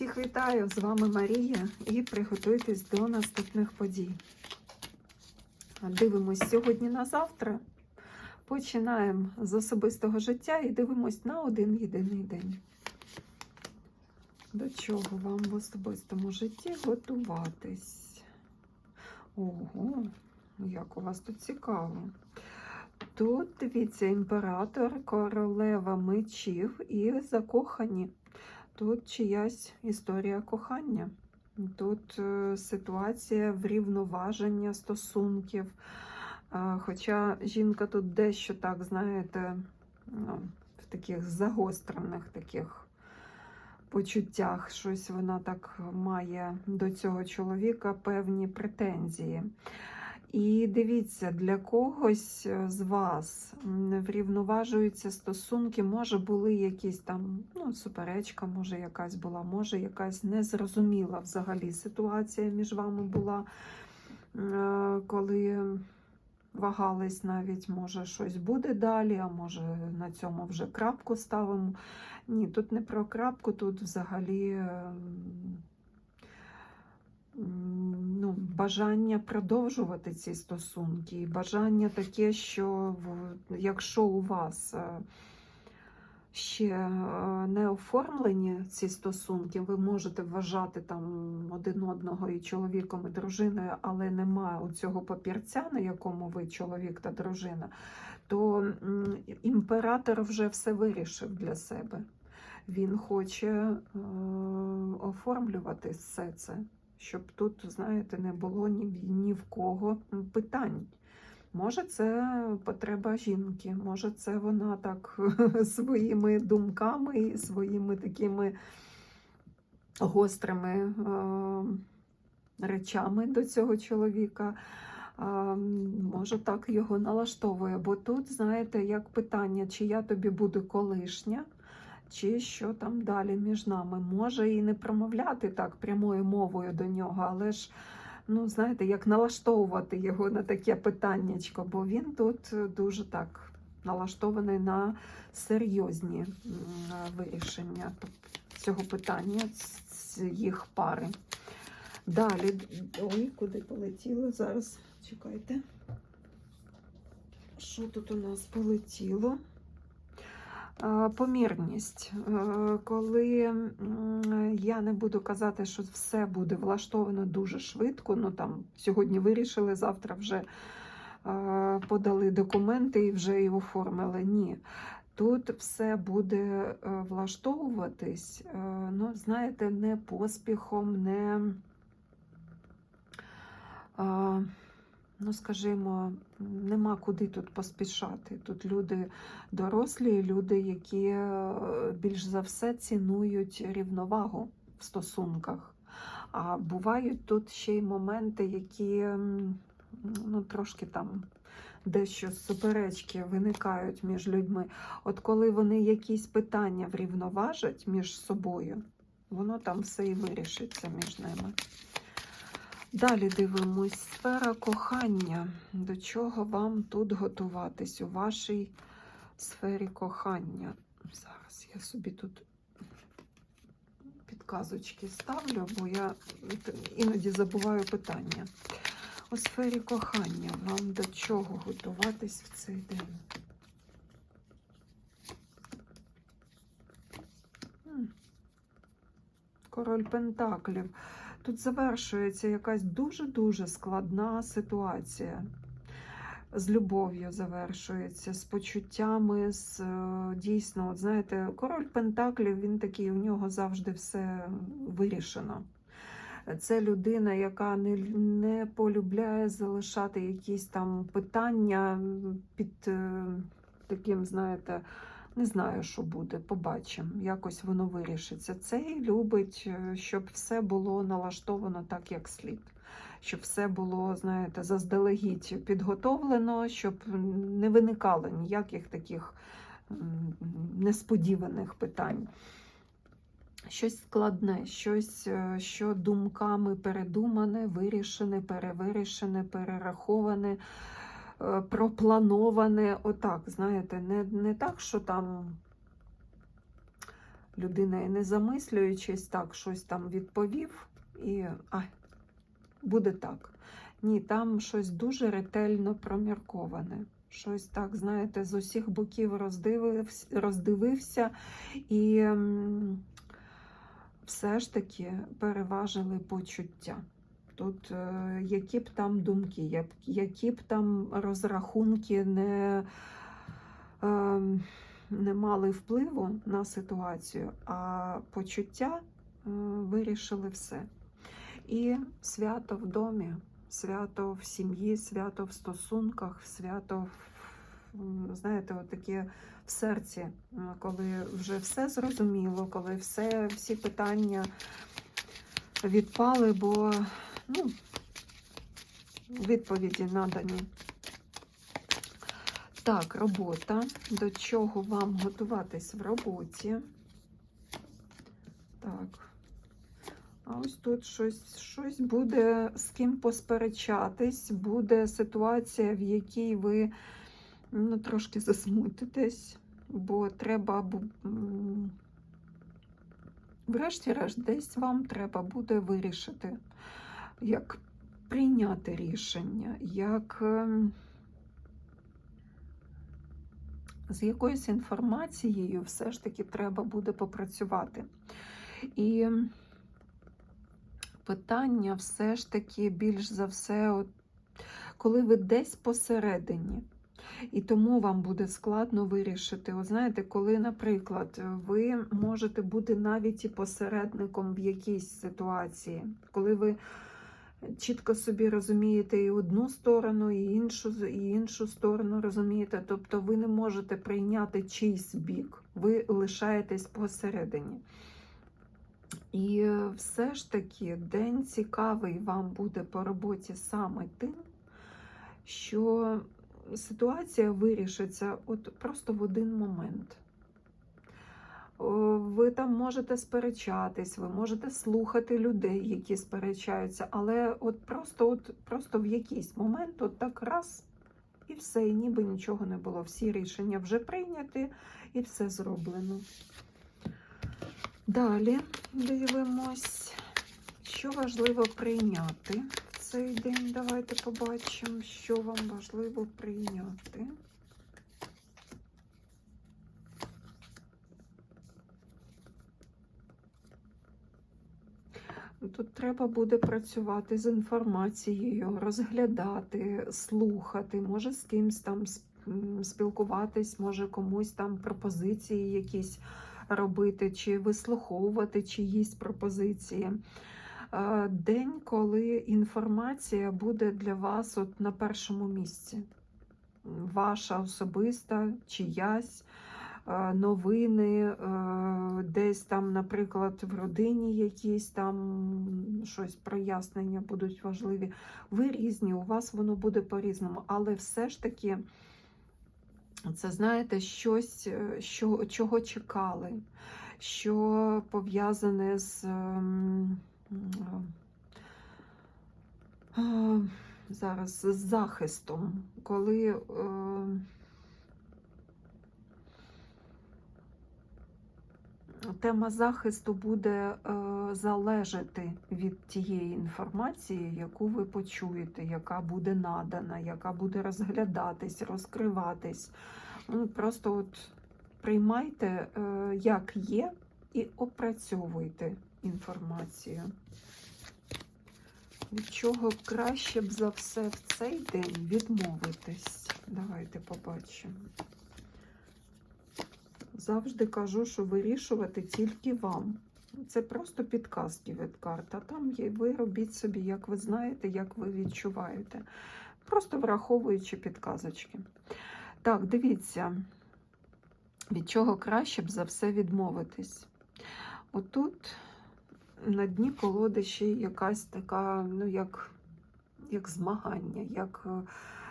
Всіх вітаю! З вами Марія і приготуйтесь до наступних подій. Дивимось сьогодні на завтра. Починаємо з особистого життя і дивимось на один єдиний день. До чого вам в особистому житті готуватись? Ого, як у вас тут цікаво. Тут, дивіться, імператор, королева мечів і закохані. Тут чиясь історія кохання. Тут е, ситуація врівноваження стосунків. Е, Хоча жінка тут дещо так, знаєте, ну, в таких загострених таких почуттях, щось вона так має до цього чоловіка певні претензії. І дивіться, для когось з вас врівноважуються стосунки, може були якісь там ну, суперечка, може якась була, може якась незрозуміла взагалі ситуація між вами була, е, коли вагались навіть, може щось буде далі, а може на цьому вже крапку ставимо. Ні, тут не про крапку, тут взагалі. Ну, бажання продовжувати ці стосунки, бажання таке, що якщо у вас е, ще е, не оформлені ці стосунки, ви можете вважати там один одного і чоловіком, і дружиною, але немає цього папірця, на якому ви чоловік та дружина, то імператор вже все вирішив для себе. Він хоче е, оформлювати все це щоб тут, знаєте, не було ні, ні в кого питань. Може, це потреба жінки, може, це вона так своїми думками і своїми такими гострими е, речами до цього чоловіка. е, Може, так його налаштовує. Бо тут, знаєте, як питання, чи я тобі буду колишня, чи що там далі між нами. Може і не промовляти так прямою мовою до нього, але ж, ну, знаєте, як налаштовувати його на таке питаннячко, бо він тут дуже так налаштований на серйозні вирішення цього питання з- з їх пари. Далі, ой, куди полетіло зараз? Чекайте. Що тут у нас полетіло? Помірність. Е, Коли я не буду казати, що все буде влаштовано дуже швидко, ну там сьогодні вирішили, завтра вже е, подали документи і вже і оформили. Ні. Тут все буде е, влаштовуватись, ну, знаєте, не поспіхом, не, ну, скажімо, нема куди тут поспішати. Тут люди дорослі, люди, які е, більш за все цінують рівновагу в стосунках. А бувають тут ще й моменти, які ну, трошки там дещо суперечки виникають між людьми. От коли вони якісь питання врівноважать між собою, воно там все і вирішиться між ними. Далі дивимось сфера кохання. До чого вам тут готуватись у вашій сфері кохання? Зараз я собі тут підказочки ставлю, бо я іноді забуваю питання. У сфері кохання вам до чого готуватись в цей день? Король Пентаклів. Тут завершується якась дуже-дуже складна ситуація. З любов'ю завершується, з почуттями, з е, дійсно, от знаєте, король Пентаклів, він такий, у нього завжди все вирішено. Це людина, яка не, не полюбляє залишати якісь там питання під е, таким, знаєте, не знаю, що буде, побачимо. Якось воно вирішиться. Цей любить, е, щоб все було налаштовано так, як слід. Щоб все було, знаєте, заздалегідь підготовлено, щоб не виникало ніяких таких несподіваних питань. Щось складне, щось, е, що думками передумане, вирішене, перевирішене, перераховане, проплановане. Отак, знаєте, не, не так, що там людина і не замислюючись, так щось там відповів, і а, буде так. Ні, там щось дуже ретельно промірковане. Щось так, знаєте, з усіх боків роздивився, роздивився і все ж таки переважили почуття. Тут е, які б там думки, які б там розрахунки не, е, не мали впливу на ситуацію, а почуття е, вирішили все. І свято в домі, свято в сім'ї, свято в стосунках, свято в, знаєте, таке в серці, коли вже все зрозуміло, коли все, всі питання відпали, бо ну, відповіді надані. Так, робота. До чого вам готуватись в роботі? Так. А ось тут щось, щось буде з ким посперечатись, буде ситуація, в якій ви ну, трошки засмутитесь, бо треба, врешті-решт, десь вам треба буде вирішити, як прийняти рішення, як ем, з якоюсь інформацією все ж таки треба буде попрацювати. І питання все ж таки більш за все, от, коли ви десь посередині. І тому вам буде складно вирішити. От знаєте, коли, наприклад, ви можете бути навіть і посередником в якійсь ситуації, коли ви чітко собі розумієте і одну сторону, і іншу, і іншу сторону розумієте, тобто ви не можете прийняти чийсь бік, ви лишаєтесь посередині. І е, все ж таки день цікавий вам буде по роботі саме тим, що ситуація вирішиться от просто в один момент. О, Ви там можете сперечатись, ви можете слухати людей, які сперечаються, але от просто, от просто в якийсь момент, от так раз, і все, і ніби нічого не було. Всі рішення вже прийняті і все зроблено. Далі дивимось, що важливо прийняти в цей день. Давайте побачимо, що вам важливо прийняти. Тут треба буде працювати з інформацією, розглядати, слухати, може з кимсь там спілкуватись, може комусь там пропозиції якісь робити, чи вислуховувати чиїсь пропозиції. Е, День, коли інформація буде для вас от на першому місці. Ваша особиста, чиясь новини, е, десь там, наприклад, в родині якісь там щось прояснення будуть важливі. Ви різні, у вас воно буде по-різному, але все ж таки. Це знаєте, щось, е, що, чого чекали, що пов'язане з ем, е, е, зараз з захистом, коли тема захисту буде е, залежати від тієї інформації, яку ви почуєте, яка буде надана, яка буде розглядатись, розкриватись. Ну, Просто от приймайте, е, як є, і опрацьовуйте інформацію. Від чого краще б за все в цей день відмовитись? Давайте побачимо. Завжди кажу, що вирішувати тільки вам. Це просто підказки від карт. А там ви робіть собі, як ви знаєте, як ви відчуваєте. Просто враховуючи підказочки. Так, дивіться, від чого краще б за все відмовитись. Отут на дні колоди ще якась така, ну, як, як змагання, як е,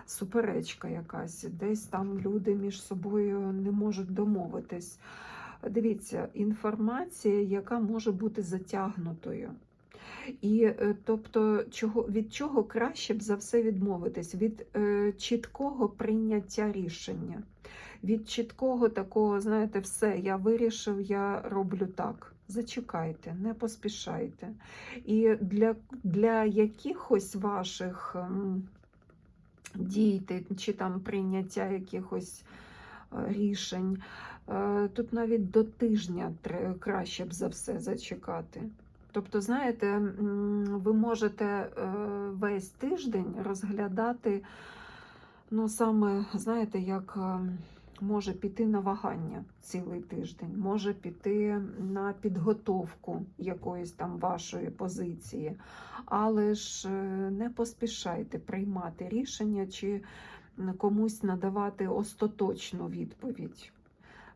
суперечка якась. Десь там люди між собою не можуть домовитись. Дивіться, інформація, яка може бути затягнутою. І е, тобто, чого, від чого краще б за все відмовитись? Від е, чіткого прийняття рішення, від чіткого такого, знаєте, все, я вирішив, я роблю так. Зачекайте, не поспішайте. І для, для якихось ваших ем, дій ти- чи там прийняття якихось е, рішень, е, тут навіть до тижня краще б за все зачекати. Тобто, знаєте, ви можете е, весь тиждень розглядати, ну саме, знаєте, як е, може піти на вагання цілий тиждень, може піти на підготовку якоїсь там вашої позиції, але ж е, не поспішайте приймати рішення чи комусь надавати остаточну відповідь.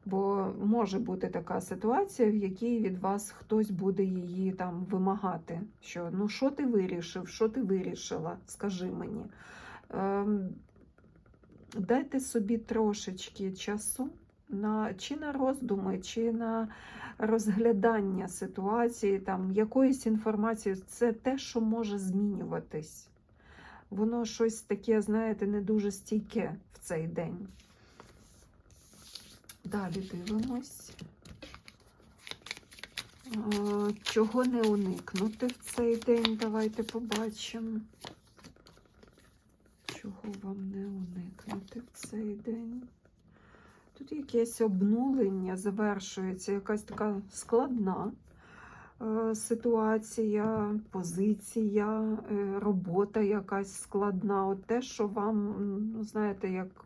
Бо може бути така ситуація, в якій від вас хтось буде її там вимагати. Що ну що ти вирішив, що ти вирішила, скажи мені. Дайте собі трошечки часу на чи на роздуми, чи на розглядання ситуації, там якоїсь інформації. Це те, що може змінюватись. Воно щось таке, знаєте, не дуже стійке в цей день. Далі дивимось. Чого не уникнути в цей день? Давайте побачимо. Чого вам не уникнути в цей день? Тут якесь обнулення завершується, якась така складна е, ситуація, позиція, е, робота якась складна. От те, що вам, ну, знаєте, як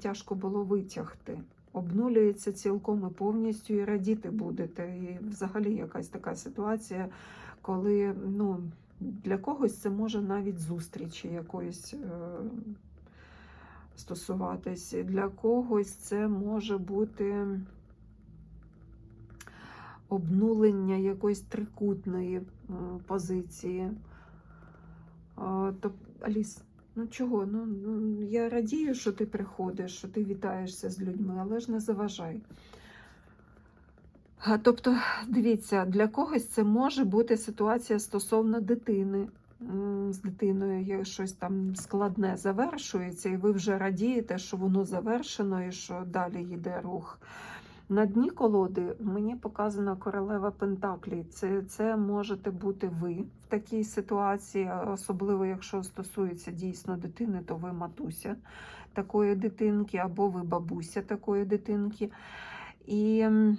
тяжко було витягти. Обнулюється цілком і повністю і радіти будете. І взагалі якась така ситуація, коли ну, для когось це може навіть зустрічі якоїсь е, стосуватись. Для когось це може бути обнулення якоїсь трикутної м, позиції. А, то, Аліс, ну чого? Ну, ну, я радію, що ти приходиш, що ти вітаєшся з людьми, але ж не заважай. А, Тобто, дивіться, для когось це може бути ситуація стосовно дитини. З дитиною щось там складне завершується, і ви вже радієте, що воно завершено і що далі йде рух. На дні колоди мені показана королева Пентаклі. Це, це можете бути ви в такій ситуації, особливо якщо стосується дійсно дитини, то ви матуся такої дитинки, або ви бабуся такої дитинки. І м,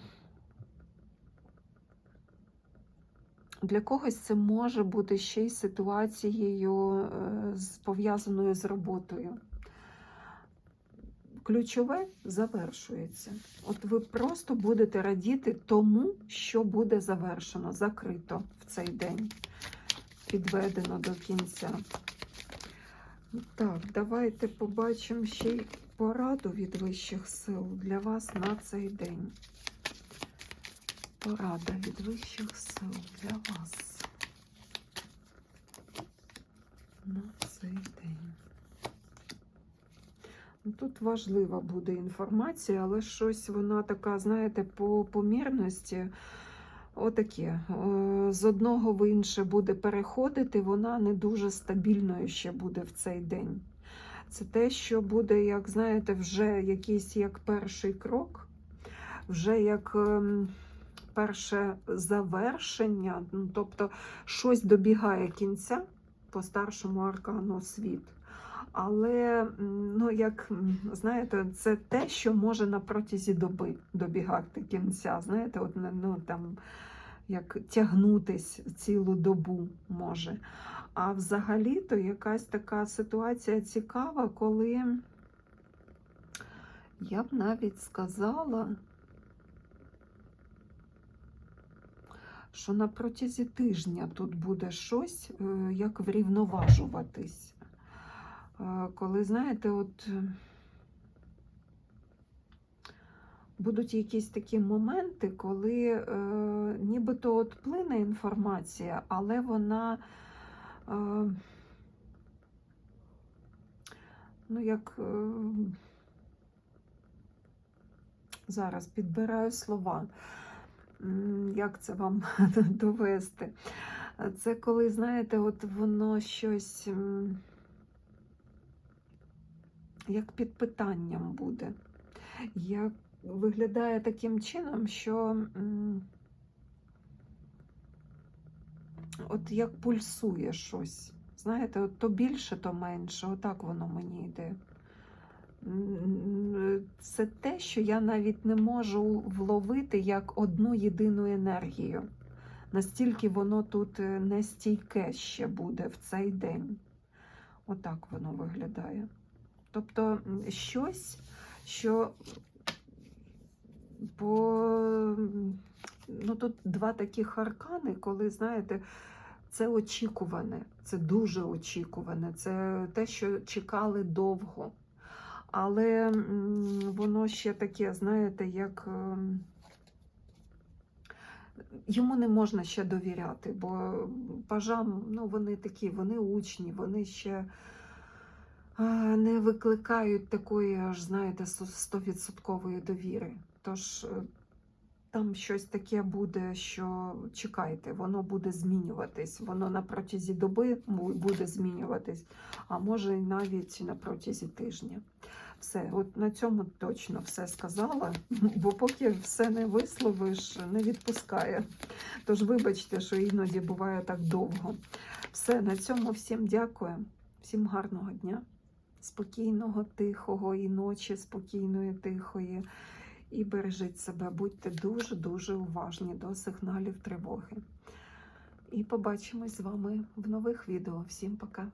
для когось це може бути ще й ситуацією, е, пов'язаною з роботою. Ключове завершується. От ви просто будете радіти тому, що буде завершено, закрито в цей день, підведено до кінця. Так, давайте побачимо ще й пораду від вищих сил для вас на цей день. Порада від вищих сил для вас на цей день. Ну, Тут важлива буде інформація, але щось вона така, знаєте, по помірності. Отаке. Е, З одного в інше буде переходити, вона не дуже стабільною ще буде в цей день. Це те, що буде, як знаєте, вже якийсь як перший крок, вже як ем, перше завершення, ну, тобто щось добігає кінця по старшому аркану світ. Але, ну, як знаєте, це те, що може на протязі доби добігати кінця. Знаєте, от ну там як тягнутись цілу добу може. А взагалі-то якась така ситуація цікава, коли я б навіть сказала, що на протязі тижня тут буде щось, е, як врівноважуватись. Е, Коли, знаєте, от е, будуть якісь такі моменти, коли е, нібито от плине інформація, але вона е, ну як е, зараз підбираю слова. Як це вам довести? Це коли, знаєте, от воно щось як під питанням буде. Як виглядає таким чином, що от як пульсує щось. Знаєте, от то більше, то менше. Отак воно мені йде. Це те, що я навіть не можу вловити як одну єдину енергію. Настільки воно тут е, нестійке ще буде в цей день. Отак воно виглядає. Тобто щось, що по ну тут два такі аркани, коли, знаєте, це очікуване, це дуже очікуване, це те, що чекали довго. Але воно ще таке, знаєте, як ем, йому не можна ще довіряти, бо пажам, ну, вони такі, вони учні, вони ще не викликають такої, аж знаєте, стовідсоткової довіри. Тож е, там щось таке буде, що чекайте, воно буде змінюватись. Воно на протязі доби буде змінюватись, а може і навіть на протязі тижня. Все, от на цьому точно все сказала, бо поки все не висловиш, не відпускає. Тож вибачте, що іноді буває так довго. Все, на цьому всім дякую, всім гарного дня, спокійного, тихого і ночі, спокійної, тихої. І бережіть себе, будьте дуже-дуже уважні до сигналів тривоги. І побачимось з вами в нових відео. Всім пока!